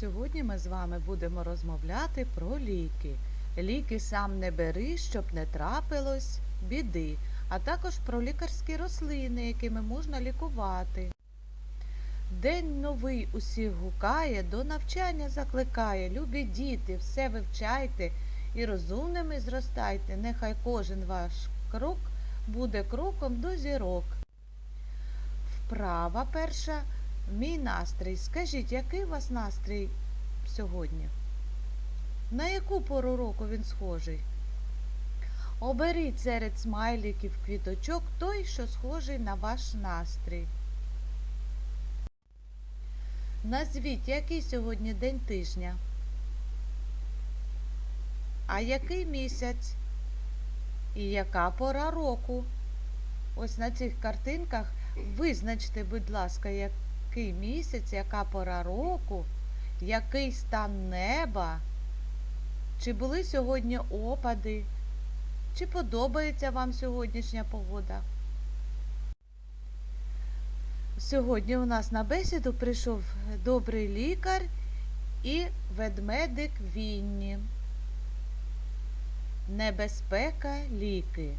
Сьогодні ми з вами будемо розмовляти про ліки. Ліки сам не бери, щоб не трапилось біди, а також про лікарські рослини, якими можна лікувати. День новий усіх гукає, до навчання закликає. Любі діти, все вивчайте і розумними зростайте. Нехай кожен ваш крок буде кроком до зірок. Вправа перша. Мій настрій. Скажіть, який у вас настрій сьогодні? На яку пору року він схожий? Оберіть серед смайликів квіточок той, що схожий на ваш настрій. Назвіть, який сьогодні день тижня? А який місяць? І яка пора року? Ось на цих картинках визначте, будь ласка, який місяць, яка пора року, який стан неба, чи були сьогодні опади, чи подобається вам сьогоднішня погода. Сьогодні у нас на бесіду прийшов добрий лікар і ведмедик Вінні. Небезпека ліки.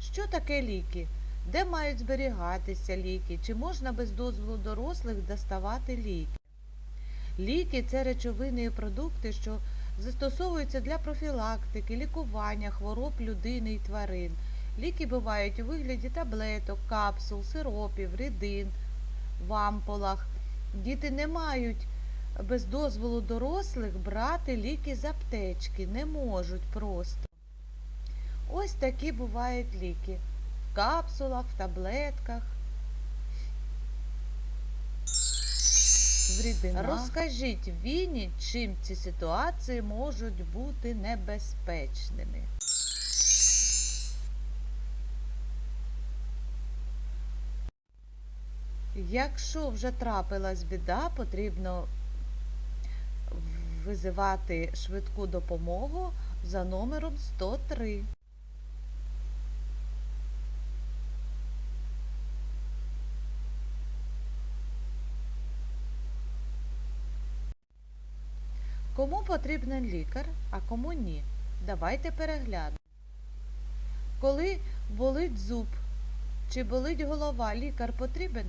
Що таке ліки? Де мають зберігатися ліки? Чи можна без дозволу дорослих доставати ліки? Ліки це речовини і продукти, що застосовуються для профілактики, лікування хвороб людини і тварин. Ліки бувають у вигляді таблеток, капсул, сиропів, рідин, в ампулах. Діти не мають без дозволу дорослих брати ліки з аптечки, не можуть просто. Ось такі бувають ліки в капсулах, в таблетках. В. Розкажіть Віні, чим ці ситуації можуть бути небезпечними. Якщо вже трапилась біда, потрібно визивати швидку допомогу за номером 103. Кому потрібен лікар, а кому ні? Давайте переглянемо. Коли болить зуб чи болить голова, лікар потрібен?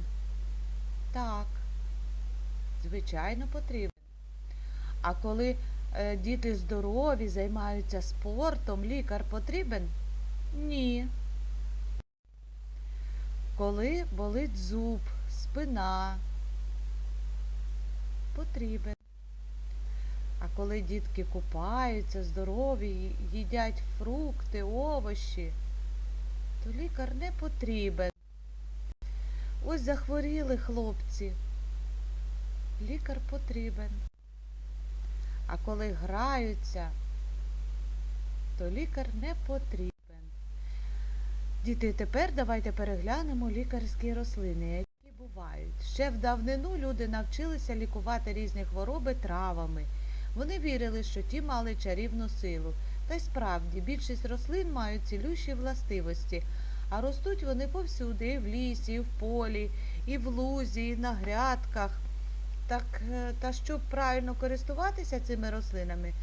Так, звичайно, потрібен. А коли е, діти здорові, займаються спортом, лікар потрібен? Ні. Коли болить зуб, спина, потрібен. А коли дітки купаються, здорові, їдять фрукти, овочі, то лікар не потрібен. Ось захворіли хлопці. Лікар потрібен. А коли граються, то лікар не потрібен. Діти, тепер давайте переглянемо лікарські рослини, які бувають. Ще в давнину люди навчилися лікувати різні хвороби травами. Вони вірили, що ті мали чарівну силу. Та й справді більшість рослин мають цілющі властивості, а ростуть вони повсюди, і в лісі, і в полі, і в лузі, і на грядках. Так, е, та щоб правильно користуватися цими рослинами,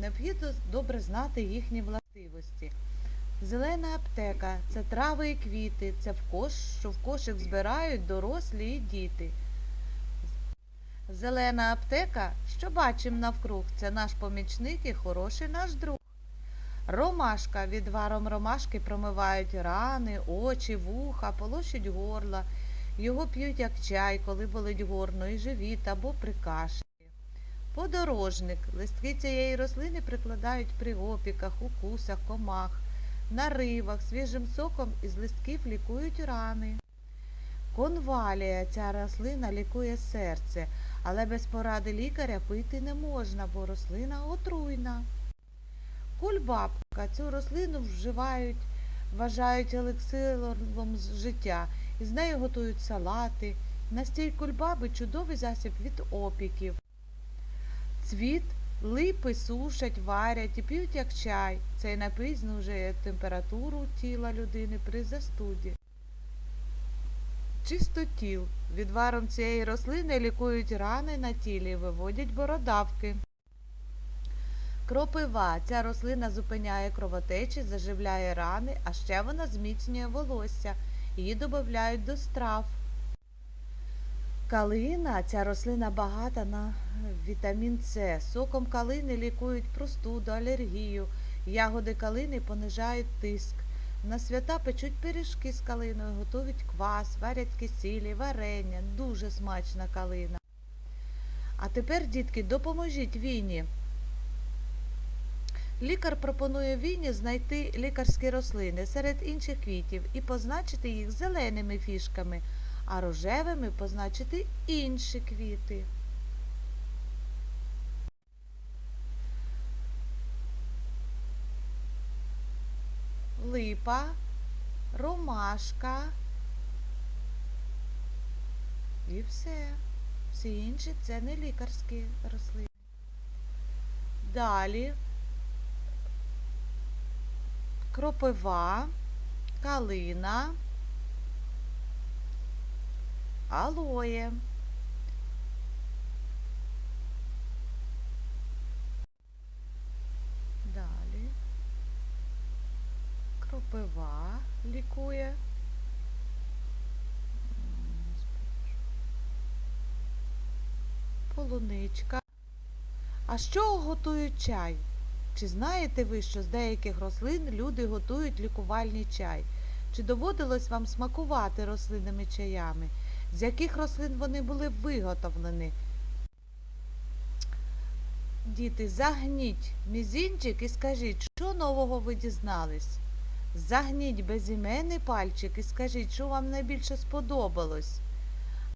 необхідно добре знати їхні властивості. Зелена аптека це трави і квіти, це в кош, що в кошик збирають дорослі і діти. Зелена аптека, що бачимо навкруг, це наш помічник і хороший наш друг. Ромашка відваром ромашки промивають рани, очі, вуха, полощуть горла. Його п'ють як чай, коли болить горно і живіт або при кашлі. Подорожник. Листки цієї рослини прикладають при опіках, укусах, комах, наривах, свіжим соком із листків лікують рани. Конвалія ця рослина лікує серце, але без поради лікаря пити не можна, бо рослина отруйна. Кульбабка цю рослину вживають, вважають елексиром з життя. Із нею готують салати. Настій кульбаби чудовий засіб від опіків. Цвіт липи сушать, варять і п'ють як чай. Цей напій знижує температуру тіла людини при застуді. Чистотіл Відваром цієї рослини лікують рани на тілі виводять бородавки. Кропива. Ця рослина зупиняє кровотечі, заживляє рани, а ще вона зміцнює волосся. Її додають до страв. Калина. Ця рослина багата на вітамін С. Соком калини лікують простуду, алергію. Ягоди калини понижають тиск. На свята печуть пиріжки з калиною, готують квас, варять кисілі, варення. Дуже смачна калина. А тепер, дітки, допоможіть Віні. Лікар пропонує Віні знайти лікарські рослини серед інших квітів і позначити їх зеленими фішками, а рожевими позначити інші квіти. Липа, ромашка і все. Всі інші це не лікарські рослини. Далі кропива, калина, алоє. Далі кропива лікує. Полуничка. А з чого готують чай? Чи знаєте ви, що з деяких рослин люди готують лікувальний чай? Чи доводилось вам смакувати рослинними чаями? З яких рослин вони були виготовлені? Діти, загніть мізинчик і скажіть, що нового ви дізнались? Загніть безіменний пальчик і скажіть, що вам найбільше сподобалось.